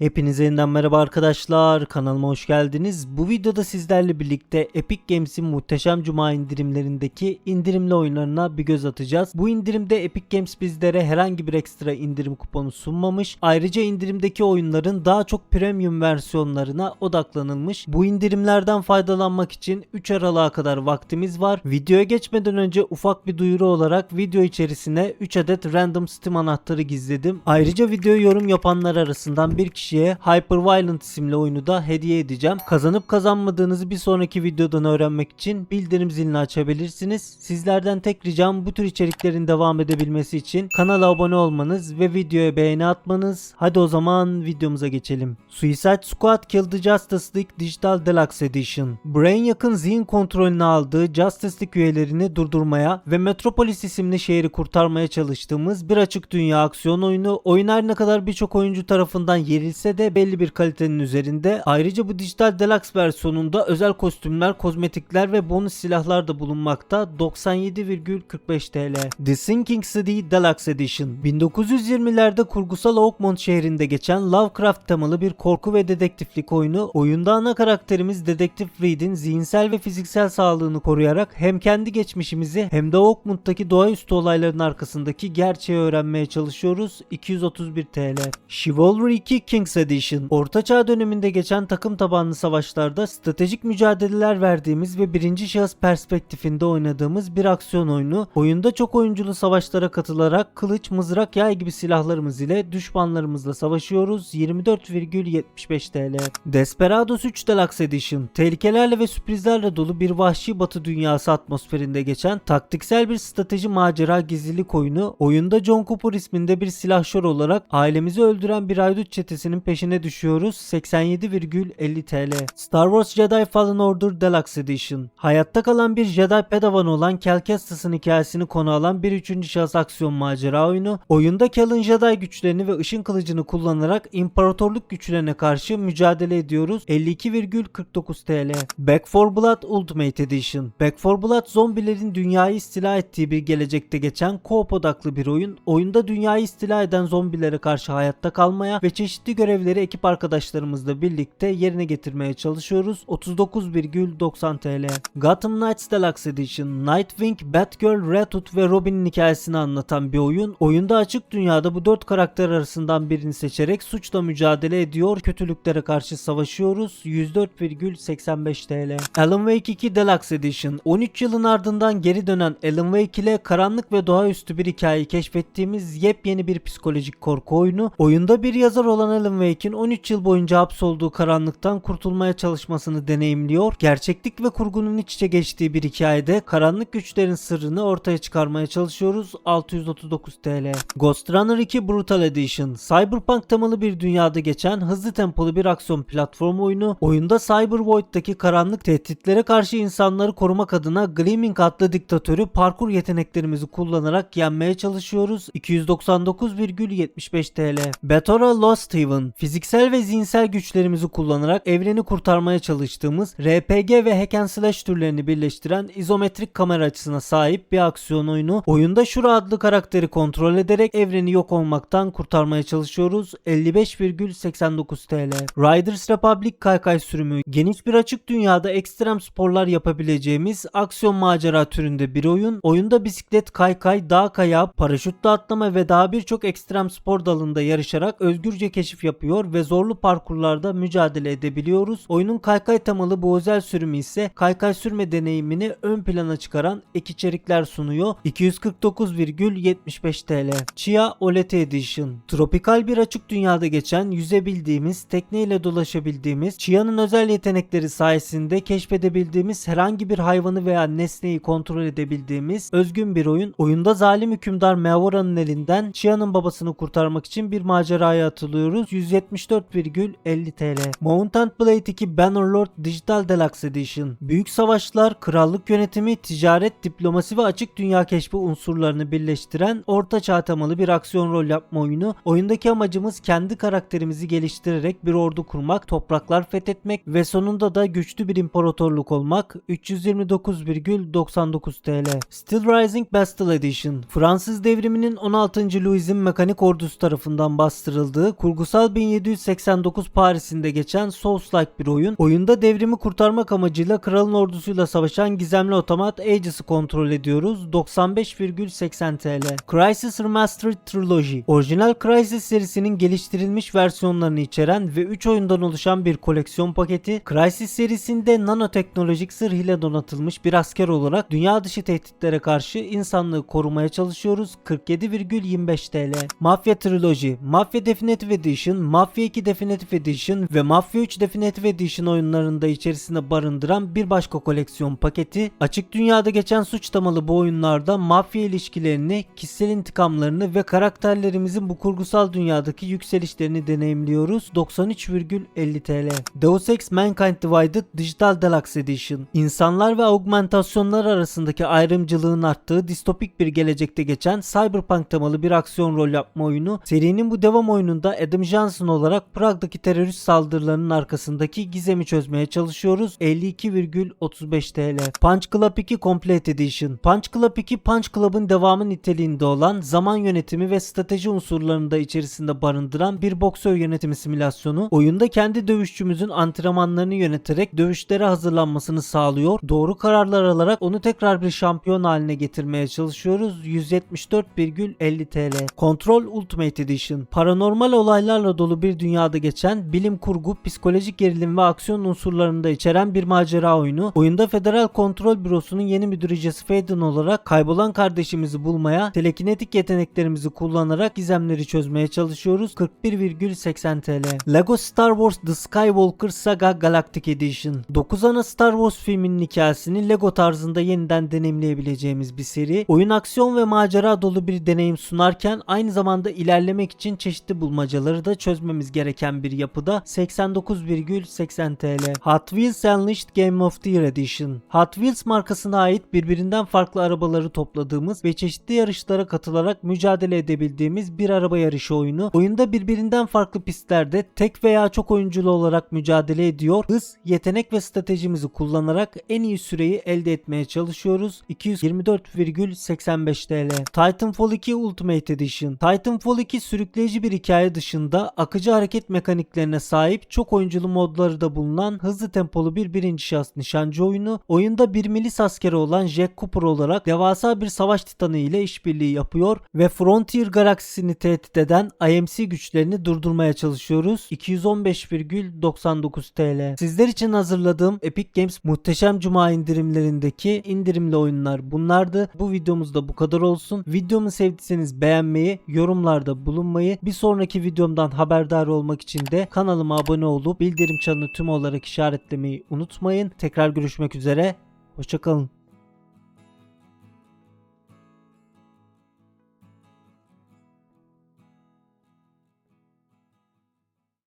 Hepinize yeniden merhaba arkadaşlar. Kanalıma hoş geldiniz. Bu videoda sizlerle birlikte Epic Games'in muhteşem cuma indirimlerindeki indirimli oyunlarına bir göz atacağız. Bu indirimde Epic Games bizlere herhangi bir ekstra indirim kuponu sunmamış. Ayrıca indirimdeki oyunların daha çok premium versiyonlarına odaklanılmış. Bu indirimlerden faydalanmak için 3 Aralık'a kadar vaktimiz var. Videoya geçmeden önce ufak bir duyuru olarak video içerisine 3 adet random Steam anahtarı gizledim. Ayrıca videoya yorum yapanlar arasından bir kişiye Hyperviolent isimli oyunu da hediye edeceğim. Kazanıp kazanmadığınızı bir sonraki videodan öğrenmek için bildirim zilini açabilirsiniz. Sizlerden tek ricam bu tür içeriklerin devam edebilmesi için kanala abone olmanız ve videoya beğeni atmanız. Hadi o zaman videomuza geçelim. Suicide Squad Kill the Justice League Digital Deluxe Edition. Brain yakın zihin kontrolünü aldığı Justice League üyelerini durdurmaya ve Metropolis isimli şehri kurtarmaya çalıştığımız bir açık dünya aksiyon oyunu. Oyun her ne kadar birçok oyuncu tarafından yerilse de belli bir kalitenin üzerinde. Ayrıca bu dijital deluxe versiyonunda özel kostümler, kozmetikler ve bonus silahlar da bulunmakta. 97,45 TL. The Sinking City Deluxe Edition. 1920'lerde kurgusal Oakmont şehrinde geçen Lovecraft temalı bir korku ve dedektiflik oyunu. Oyunda ana karakterimiz Dedektif Reed'in zihinsel ve fiziksel sağlığını koruyarak hem kendi geçmişimizi hem de Oakmont'taki doğaüstü olayların arkasındaki gerçeği öğrenmeye çalışıyoruz. 231 TL. Chivalry 2 Kings Edition. Ortaçağ döneminde geçen takım tabanlı savaşlarda stratejik mücadeleler verdiğimiz ve birinci şahıs perspektifinde oynadığımız bir aksiyon oyunu. Oyunda çok oyunculu savaşlara katılarak kılıç, mızrak, yay gibi silahlarımız ile düşmanlarımızla savaşıyoruz. 24,75 TL. Desperados 3 Deluxe Edition. Tehlikelerle ve sürprizlerle dolu bir vahşi batı dünyası atmosferinde geçen taktiksel bir strateji macera gizlilik oyunu. Oyunda John Cooper isminde bir silahşör olarak ailemizi öldüren bir haydut çetesinin peşine düşüyoruz. 87,50 TL. Star Wars Jedi Fallen Order Deluxe Edition. Hayatta kalan bir Jedi Padawan olan Cal Kestis'in hikayesini konu alan bir üçüncü şahıs aksiyon macera oyunu. Oyunda Cal'ın Jedi güçlerini ve ışın kılıcını kullanarak imparatorluk güçlerine karşı mücadele ediyoruz. 52,49 TL. Back 4 Blood Ultimate Edition. Back 4 Blood zombilerin dünyayı istila ettiği bir gelecekte geçen co-op odaklı bir oyun. Oyunda dünyayı istila eden zombilere karşı hayatta kalmaya ve çeşitli görevleri ekip arkadaşlarımızla birlikte yerine getirmeye çalışıyoruz. 39,90 TL. Gotham Knights Deluxe Edition. Nightwing, Batgirl, Red Hood ve Robin'in hikayesini anlatan bir oyun. Oyunda açık dünyada bu dört karakter arasından birini seçerek suçla mücadele ediyor, kötülüklere karşı savaşıyoruz. 104,85 TL. Alan Wake 2 Deluxe Edition. 13 yılın ardından geri dönen Alan Wake ile karanlık ve doğaüstü bir hikayeyi keşfettiğimiz yepyeni bir psikolojik korku oyunu. Oyunda bir yazar olan Alan Wake'in 13 yıl boyunca hapsolduğu karanlıktan kurtulmaya çalışmasını deneyimliyor. Gerçeklik ve kurgunun iç içe geçtiği bir hikayede karanlık güçlerin sırrını ortaya çıkarmaya çalışıyoruz. 639 TL. Ghost Runner 2 Brutal Edition. Cyberpunk temalı bir dünyada geçen hızlı tempolu bir aksiyon platform oyunu. Oyunda Cybervoid'daki karanlık tehditlere karşı insanları korumak adına Gleaming adlı diktatörü parkur yeteneklerimizi kullanarak yenmeye çalışıyoruz. 299,75 TL. Betora Lost Haven. Fiziksel ve zihinsel güçlerimizi kullanarak evreni kurtarmaya çalıştığımız RPG ve hack and slash türlerini birleştiren izometrik kamera açısına sahip bir aksiyon oyunu. Oyunda Shura adlı karakteri kontrol ederek evreni yok olmaktan kurtarmaya çalışıyoruz. 55,89 TL. Riders Republic kaykay sürümü. Geniş bir açık dünyada ekstrem sporlar yapabileceğimiz aksiyon macera türünde bir oyun. Oyunda bisiklet, kaykay, dağ kayağı, paraşütle atlama ve daha birçok ekstrem spor dalında yarışarak özgürce keşif yapıyor ve zorlu parkurlarda mücadele edebiliyoruz. Oyunun kaykay temalı bu özel sürümü ise kaykay sürme deneyimini ön plana çıkaran ek içerikler sunuyor. 249,75 TL. Chia OLED Edition. Tropikal bir açık dünyada geçen yüzebildiğimiz, tekneyle dolaşabildiğimiz, Chia'nın özel yetenekleri sayesinde keşfedebildiğimiz herhangi bir hayvanı veya nesneyi kontrol edebildiğimiz özgün bir oyun. Oyunda zalim hükümdar Meavora'nın elinden Chia'nın babasını kurtarmak için bir maceraya atılıyoruz. 174,50 TL. Mountain Blade 2 Bannerlord Digital Deluxe Edition. Büyük savaşlar, krallık yönetimi, ticaret, diplomasi ve açık dünya keşfi unsurlarını birleştiren orta çağ temalı bir aksiyon rol yapma oyunu. Oyundaki amacımız kendi karakterimizi geliştirerek bir ordu kurmak, topraklar fethetmek ve sonunda da güçlü bir imparatorluk olmak. 329,99 TL. Still Rising Bastille Edition. Fransız devriminin 16. Louis'in mekanik ordusu tarafından bastırıldığı kurgusal Yıl 1789 Paris'inde geçen Souls-like bir oyun. Oyunda devrimi kurtarmak amacıyla kralın ordusuyla savaşan gizemli otomat Aegis'i kontrol ediyoruz. 95,80 TL. Crysis Remastered Trilogy. Orijinal Crysis serisinin geliştirilmiş versiyonlarını içeren ve 3 oyundan oluşan bir koleksiyon paketi. Crysis serisinde nanoteknolojik zırh ile donatılmış bir asker olarak dünya dışı tehditlere karşı insanlığı korumaya çalışıyoruz. 47,25 TL. Mafya Trilogy. Mafya Definitive Edition, Mafya 2 Definitive Edition ve Mafya 3 Definitive Edition oyunlarında içerisinde barındıran bir başka koleksiyon paketi. Açık dünyada geçen suç temalı bu oyunlarda mafya ilişkilerini, kişisel intikamlarını ve karakterlerimizin bu kurgusal dünyadaki yükselişlerini deneyimliyoruz. 93,50 TL. Deus Ex Mankind Divided Digital Deluxe Edition. İnsanlar ve augmentasyonlar arasındaki ayrımcılığın arttığı distopik bir gelecekte geçen cyberpunk temalı bir aksiyon rol yapma oyunu. Serinin bu devam oyununda Adam Johnson olarak Prag'daki terörist saldırılarının arkasındaki gizemi çözmeye çalışıyoruz. 52,35 TL. Punch Club 2 Complete Edition. Punch Club 2 Punch Club'ın devamı niteliğinde olan zaman yönetimi ve strateji unsurlarını da içerisinde barındıran bir boksör yönetimi simülasyonu. Oyunda kendi dövüşçümüzün antrenmanlarını yöneterek dövüşlere hazırlanmasını sağlıyor. Doğru kararlar alarak onu tekrar bir şampiyon haline getirmeye çalışıyoruz. 174,50 TL. Control Ultimate Edition. Paranormal olaylarla dolu bir dünyada geçen bilim kurgu, psikolojik gerilim ve aksiyon unsurlarını da içeren bir macera oyunu. Oyunda Federal Kontrol Bürosu'nun yeni müdürücesi Faden olarak kaybolan kardeşimizi bulmaya, telekinetik yeteneklerimizi kullanarak gizemleri çözmeye çalışıyoruz. 41,80 TL. Lego Star Wars The Skywalker Saga Galactic Edition. 9 ana Star Wars filminin hikayesini Lego tarzında yeniden deneyimleyebileceğimiz bir seri. Oyun aksiyon ve macera dolu bir deneyim sunarken aynı zamanda ilerlemek için çeşitli bulmacaları da çözmemiz gereken bir yapıda 89,80 TL. Hot Wheels Unleashed Game of the Year Edition. Hot Wheels markasına ait birbirinden farklı arabaları topladığımız ve çeşitli yarışlara katılarak mücadele edebildiğimiz bir araba yarışı oyunu. Oyunda birbirinden farklı pistlerde tek veya çok oyunculu olarak mücadele ediyor. Hız, yetenek ve stratejimizi kullanarak en iyi süreyi elde etmeye çalışıyoruz. 224,85 TL. Titanfall 2 Ultimate Edition. Titanfall 2 sürükleyici bir hikaye dışında akıcı hareket mekaniklerine sahip çok oyunculu modları da bulunan hızlı tempolu bir birinci şahıs nişancı oyunu. Oyunda bir milis askeri olan Jack Cooper olarak devasa bir savaş titanı ile işbirliği yapıyor ve Frontier galaksisini tehdit eden IMC güçlerini durdurmaya çalışıyoruz. 215,99 TL. Sizler için hazırladığım Epic Games Muhteşem Cuma indirimlerindeki indirimli oyunlar bunlardı. Bu videomuzda bu kadar olsun. Videomu sevdiyseniz beğenmeyi, yorumlarda bulunmayı, bir sonraki videomdan haberdar olmak için de kanalıma abone olup bildirim çanını tüm olarak işaretlemeyi unutmayın. Tekrar görüşmek üzere. Hoşçakalın.